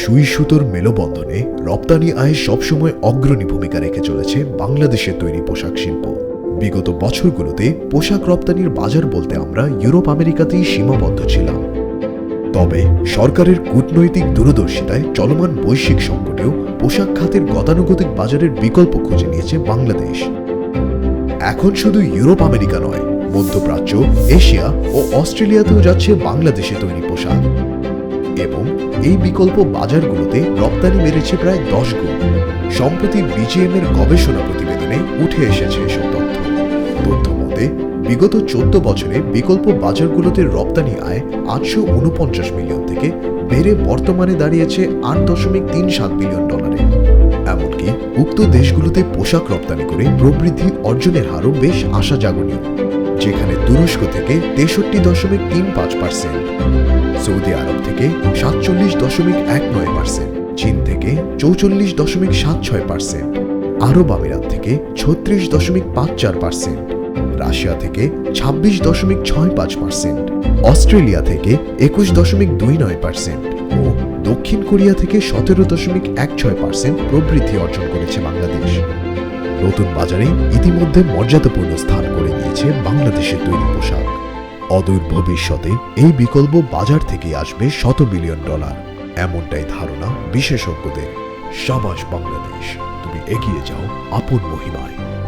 সুই সুতোর মেলবন্ধনে রপ্তানি আয়ে সবসময় অগ্রণী ভূমিকা রেখে চলেছে বাংলাদেশের তৈরি পোশাক শিল্প। বিগত বছরগুলোতে পোশাক রপ্তানির বাজার বলতে আমরা ইউরোপ, আমেরিকাতেই সীমাবদ্ধ ছিলাম। তবে সরকারের কূটনৈতিক দূরদর্শিতায় চলমান বৈশ্বিক সংকটেও পোশাক খাতের গতানুগতিক বাজারের বিকল্প খুঁজে নিয়েছে বাংলাদেশ। এখন শুধু ইউরোপ, আমেরিকা নয়, মধ্যপ্রাচ্য, এশিয়া ও অস্ট্রেলিয়াতেও যাচ্ছে বাংলাদেশে তৈরি পোশাক। এবং এই বিকল্প বাজারগুলোতে রপ্তানি বেড়েছে প্রায় দশ গুণ। সম্প্রতি বিজিএম এর গবেষণা প্রতিবেদনে উঠে এসেছে এসব তথ্য। তথ্য মতে বিগত চোদ্দ বছরে বিকল্প বাজারগুলোতে রপ্তানি আয় আটশো উনপঞ্চাশ মিলিয়ন থেকে বেড়ে বর্তমানে দাঁড়িয়েছে আট দশমিক তিন সাত বিলিয়ন ডলারে। এমনকি উক্ত দেশগুলোতে পোশাক রপ্তানি করে প্রবৃদ্ধি অর্জনের হারও বেশ আশাজাগনীয় যেখানে তুরস্ক থেকে তেষট্টি দশমিক তিন পাঁচ পার্সেন্ট। সৌদি আরব থেকে সাতচল্লিশ দশমিক এক নয় পার্সেন্ট চীন থেকে চৌচল্লিশ দশমিক সাত ছয় পার্সেন্ট আরব আমিরাত থেকে ছত্রিশ দশমিক পাঁচ চার পার্সেন্ট রাশিয়া থেকে ছাব্বিশ দশমিক ছয় পাঁচ পার্সেন্ট অস্ট্রেলিয়া থেকে একুশ দশমিক দুই নয় পার্সেন্ট ও দক্ষিণ কোরিয়া থেকে সতেরো দশমিক এক ছয় পার্সেন্ট প্রবৃদ্ধি অর্জন করেছে বাংলাদেশ। নতুন বাজারে ইতিমধ্যে মর্যাদাপূর্ণ স্থান করে নিয়েছে বাংলাদেশের তৈরি পোশাক। অদূর ভবিষ্যতে এই বিকল্প বাজার থেকে আসবে শত বিলিয়ন ডলার। এমনটাই ধারণা বিশেষজ্ঞদের। সাবাস বাংলাদেশ। তুমি এগিয়ে যাও আপন মহিমায়।